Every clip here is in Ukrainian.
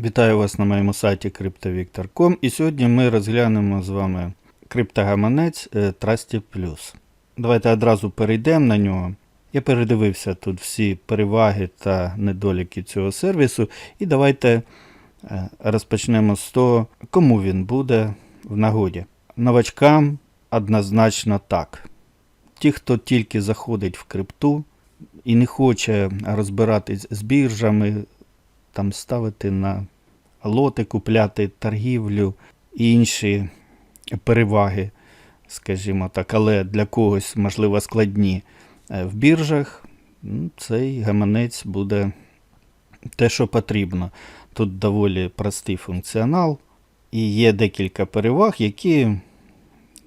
Вітаю вас на моєму сайті CryptoVictor.com і сьогодні ми розглянемо з вами криптогаманець е, Trusty Plus. Давайте одразу перейдемо на нього. Я передивився тут всі переваги та недоліки цього сервісу. І давайте е, розпочнемо з того, кому він буде в нагоді. Новачкам однозначно так. Ті, хто тільки заходить в крипту і не хоче розбиратись з біржами, там ставити на лоти, купляти торгівлю і інші переваги, скажімо так, але для когось, можливо, складні е, в біржах, ну, цей гаманець буде те, що потрібно. Тут доволі простий функціонал, і є декілька переваг, які,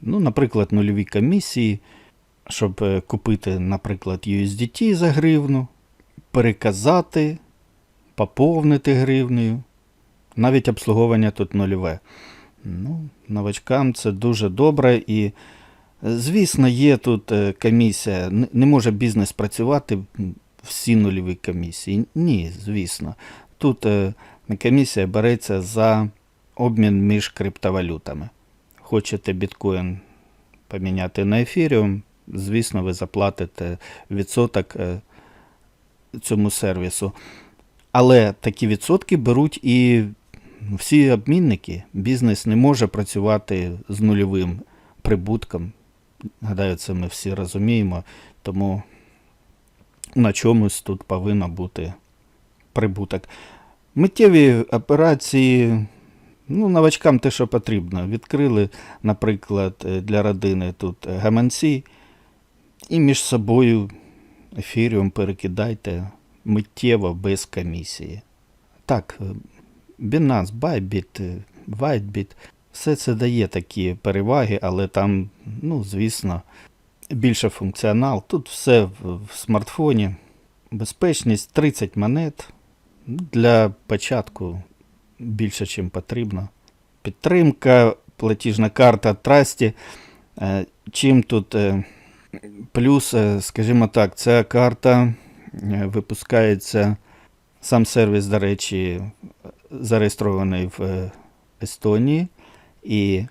ну, наприклад, нульові комісії, щоб е, купити, наприклад, USDT за гривну, переказати поповнити гривнею. Навіть обслуговування тут нульове. Ну, новачкам це дуже добре. І, звісно, є тут е, комісія. Не може бізнес працювати всі нульові комісії. Ні, звісно. Тут е, комісія береться за обмін між криптовалютами. Хочете біткоін поміняти на ефіріум, звісно, ви заплатите відсоток е, цьому сервісу. Але такі відсотки беруть і всі обмінники. Бізнес не може працювати з нульовим прибутком. Гадаю, це ми всі розуміємо. Тому на чомусь тут повинно бути прибуток. Миттєві операції, ну, новачкам те, що потрібно. Відкрили, наприклад, е, для родини тут е, гаманці, і між собою ефіріум перекидайте миттєво без комісії. Так, е, Binance, Bybit, е, Whitebit, все це дає такі переваги, але там, ну, звісно, більше функціонал. Тут все в, смартфоні. Безпечність 30 монет. Для початку більше, ніж потрібно. Підтримка, платіжна карта Trusty. Е, Чим тут е, плюс, е, скажімо так, ця карта випускається. Сам сервіс, до речі, зареєстрований в е, Естонії, і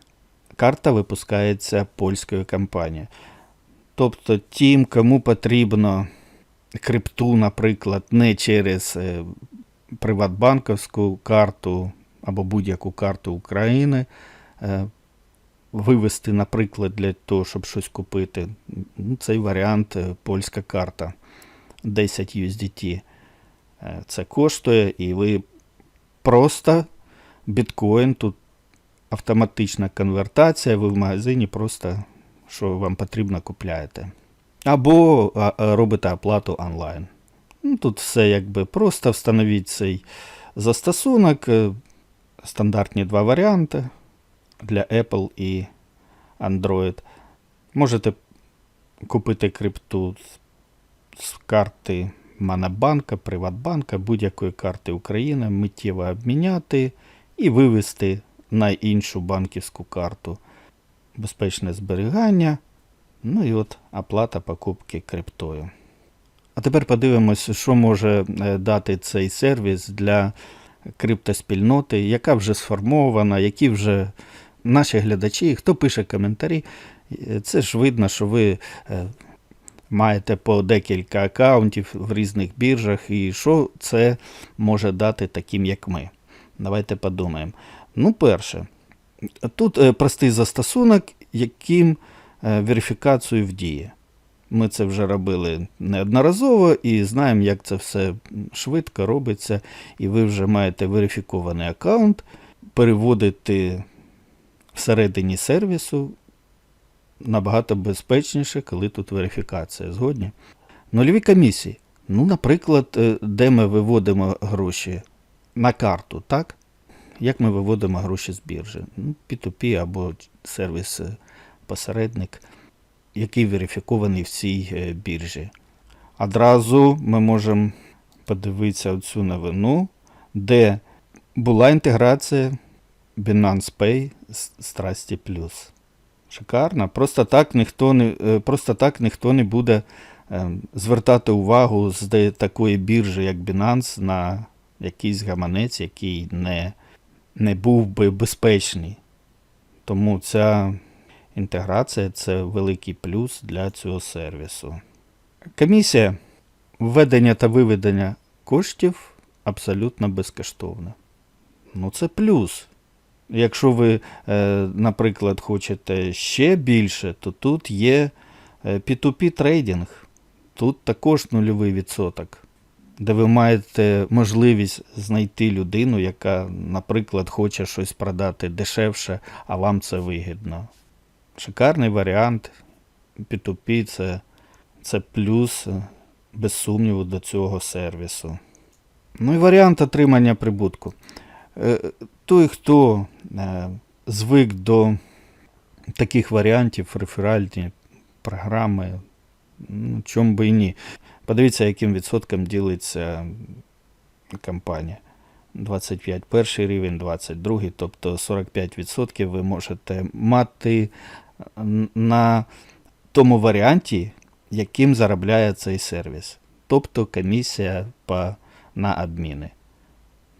карта випускається польською компанією. Тобто, тим, кому потрібно крипту, наприклад, не через е, приватбанковську карту або будь-яку карту України, е, вивести, наприклад, для того, щоб щось купити, ну, цей варіант е, польська карта 10 USDT. Е, Це коштує, і ви просто біткоін, тут автоматична конвертація, ви в магазині просто, що вам потрібно, купляєте. Або робите оплату онлайн. Ну, тут все якби просто встановіть цей застосунок. е, Стандартні два варіанти для Apple і Android. Можете купити крипту з- карти Монобанка, Приватбанка, будь-якої карти України, миттєво обміняти і вивести на іншу банківську карту. Безпечне зберігання. Ну і от оплата покупки криптою. А тепер подивимося, що може е, дати цей сервіс для криптоспільноти, яка вже сформована, які вже наші глядачі, хто пише коментарі. Е, Це ж видно, що ви е, маєте по декілька аккаунтів в різних біржах, і що це може дати таким, як ми. Давайте подумаємо. Ну, перше, тут е, простий застосунок, яким е, верифікацію в дії. Ми це вже робили неодноразово і знаємо, як це все швидко робиться, і ви вже маєте верифікований аккаунт, переводити всередині сервісу набагато безпечніше, коли тут верифікація. Згодні? Нульові комісії. Ну, наприклад, е, де ми виводимо гроші на карту, так? Як ми виводимо гроші з біржі? Ну, P2P або сервіс е, який верифікований в цій е, біржі. Одразу ми можемо подивитися цю новину, де була інтеграція Binance Pay з Trusty Plus. Шикарно. Просто так ніхто не, е, просто так ніхто не буде е, звертати увагу з такої біржі, як Binance, на якийсь гаманець, який не, не був би безпечний. Тому ця інтеграція це великий плюс для цього сервісу. Комісія введення та виведення коштів абсолютно безкоштовна. Ну, це плюс. Якщо ви, е, наприклад, хочете ще більше, то тут є е, P2P трейдинг. Тут також нульовий відсоток, де ви маєте можливість знайти людину, яка, наприклад, хоче щось продати дешевше, а вам це вигідно. Шикарний варіант. P2P це, це плюс, е, без сумніву, до цього сервісу. Ну і варіант отримання прибутку. Е, Той, хто е, звик до таких варіантів, реферальні програми, ну, чому би і ні. Подивіться, яким відсотком ділиться компанія. 25 перший рівень, 22, тобто 45% ви можете мати на тому варіанті, яким заробляє цей сервіс. Тобто комісія по, на обміни.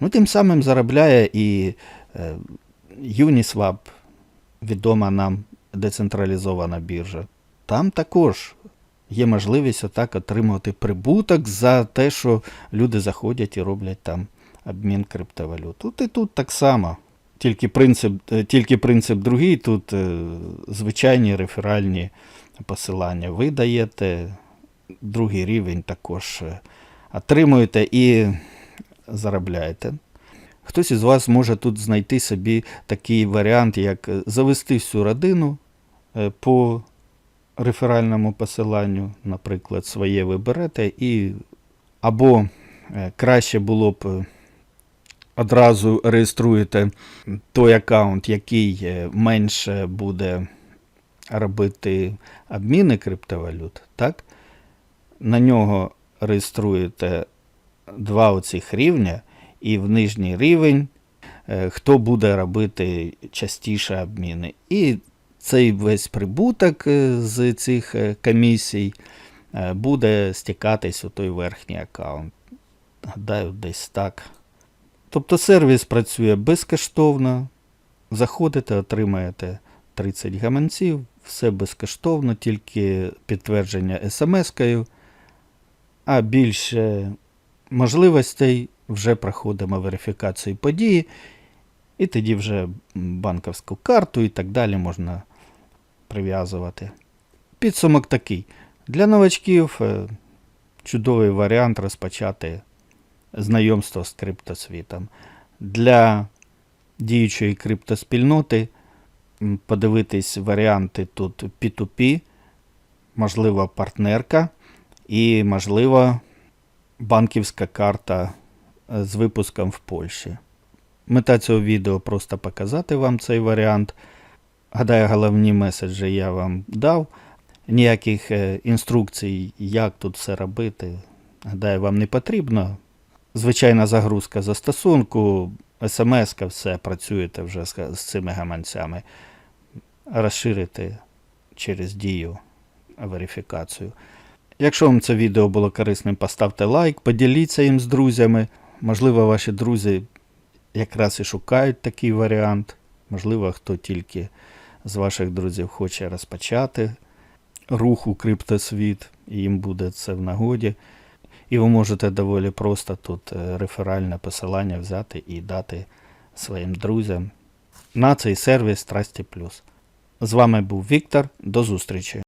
Ну, тим самим заробляє і е, Uniswap, відома нам децентралізована біржа. Там також є можливість отак отримувати прибуток за те, що люди заходять і роблять там обмін криптовалют. Тут і тут так само. Тільки принцип, е, тільки принцип другий, тут е, звичайні реферальні посилання. Ви даєте, другий рівень також е, отримуєте і заробляєте. Хтось із вас може тут знайти собі такий варіант, як е, завести всю родину е, по реферальному посиланню, наприклад, своє ви берете, і або е, краще було б одразу реєструєте той аккаунт, який менше буде робити обміни криптовалют, так? На нього реєструєте два оцих рівня, і в нижній рівень, е, хто буде робити частіше обміни. І цей весь прибуток е, з цих е, комісій буде стікатись у той верхній аккаунт. Гадаю, десь так. Тобто сервіс працює безкоштовно. Заходите, отримаєте 30 гаманців, все безкоштовно, тільки підтвердження смс-кою. А більше можливостей вже проходимо верифікацію події, і тоді вже банківську карту і так далі можна прив'язувати. Підсумок такий. Для новачків е, чудовий варіант розпочати знайомство з криптосвітом. Для діючої криптоспільноти подивитись варіанти тут P2P, можливо, партнерка і, можливо, банківська карта е, з випуском в Польщі. Мета цього відео просто показати вам цей варіант. Гадаю, головні меседжі я вам дав. Ніяких е, інструкцій, як тут все робити, гадаю, вам не потрібно. Звичайна загрузка застосунку, смс, все, працюєте вже з, цими гаманцями. Розширити через дію верифікацію. Якщо вам це відео було корисним, поставте лайк, поділіться їм з друзями. Можливо, ваші друзі якраз і шукають такий варіант. Можливо, хто тільки з ваших друзів хоче розпочати рух у криптосвіт, і їм буде це в нагоді. І ви можете доволі просто тут е, реферальне посилання взяти і дати своїм друзям на цей сервіс Трасті Плюс. З вами був Віктор. До зустрічі!